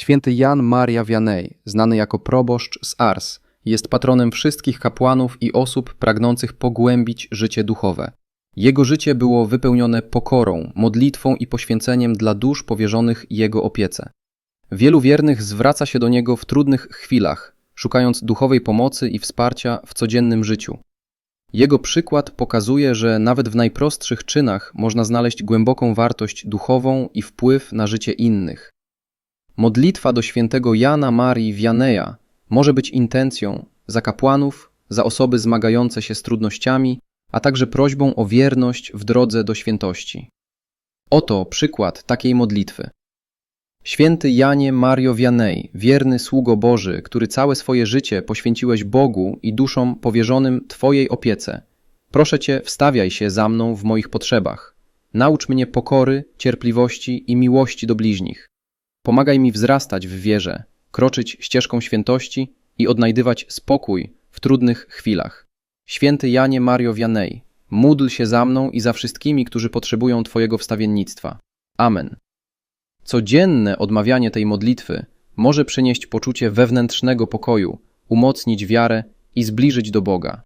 Święty Jan Maria Vianney, znany jako proboszcz z Ars, jest patronem wszystkich kapłanów i osób pragnących pogłębić życie duchowe. Jego życie było wypełnione pokorą, modlitwą i poświęceniem dla dusz powierzonych jego opiece. Wielu wiernych zwraca się do niego w trudnych chwilach, szukając duchowej pomocy i wsparcia w codziennym życiu. Jego przykład pokazuje, że nawet w najprostszych czynach można znaleźć głęboką wartość duchową i wpływ na życie innych. Modlitwa do świętego Jana Marii Vianeja może być intencją za kapłanów, za osoby zmagające się z trudnościami, a także prośbą o wierność w drodze do świętości. Oto przykład takiej modlitwy. Święty Janie Mario Vianney, wierny sługo Boży, który całe swoje życie poświęciłeś Bogu i duszom powierzonym Twojej opiece, proszę Cię, wstawiaj się za mną w moich potrzebach. Naucz mnie pokory, cierpliwości i miłości do bliźnich. Pomagaj mi wzrastać w wierze, kroczyć ścieżką świętości i odnajdywać spokój w trudnych chwilach. Święty Janie Mario Vianney, módl się za mną i za wszystkimi, którzy potrzebują Twojego wstawiennictwa. Amen. Codzienne odmawianie tej modlitwy może przynieść poczucie wewnętrznego pokoju, umocnić wiarę i zbliżyć do Boga.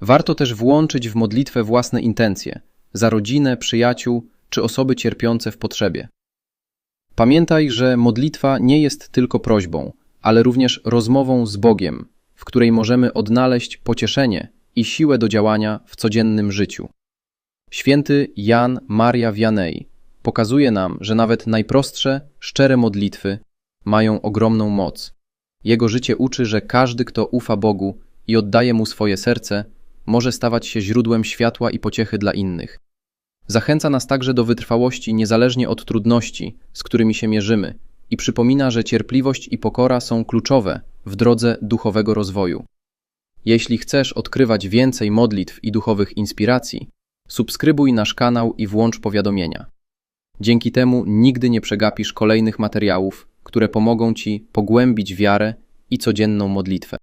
Warto też włączyć w modlitwę własne intencje za rodzinę, przyjaciół czy osoby cierpiące w potrzebie. Pamiętaj, że modlitwa nie jest tylko prośbą, ale również rozmową z Bogiem, w której możemy odnaleźć pocieszenie i siłę do działania w codziennym życiu. Święty Jan Maria Vianney pokazuje nam, że nawet najprostsze, szczere modlitwy mają ogromną moc. Jego życie uczy, że każdy, kto ufa Bogu i oddaje mu swoje serce, może stawać się źródłem światła i pociechy dla innych. Zachęca nas także do wytrwałości niezależnie od trudności, z którymi się mierzymy, i przypomina, że cierpliwość i pokora są kluczowe w drodze duchowego rozwoju. Jeśli chcesz odkrywać więcej modlitw i duchowych inspiracji, subskrybuj nasz kanał i włącz powiadomienia. Dzięki temu nigdy nie przegapisz kolejnych materiałów, które pomogą Ci pogłębić wiarę i codzienną modlitwę.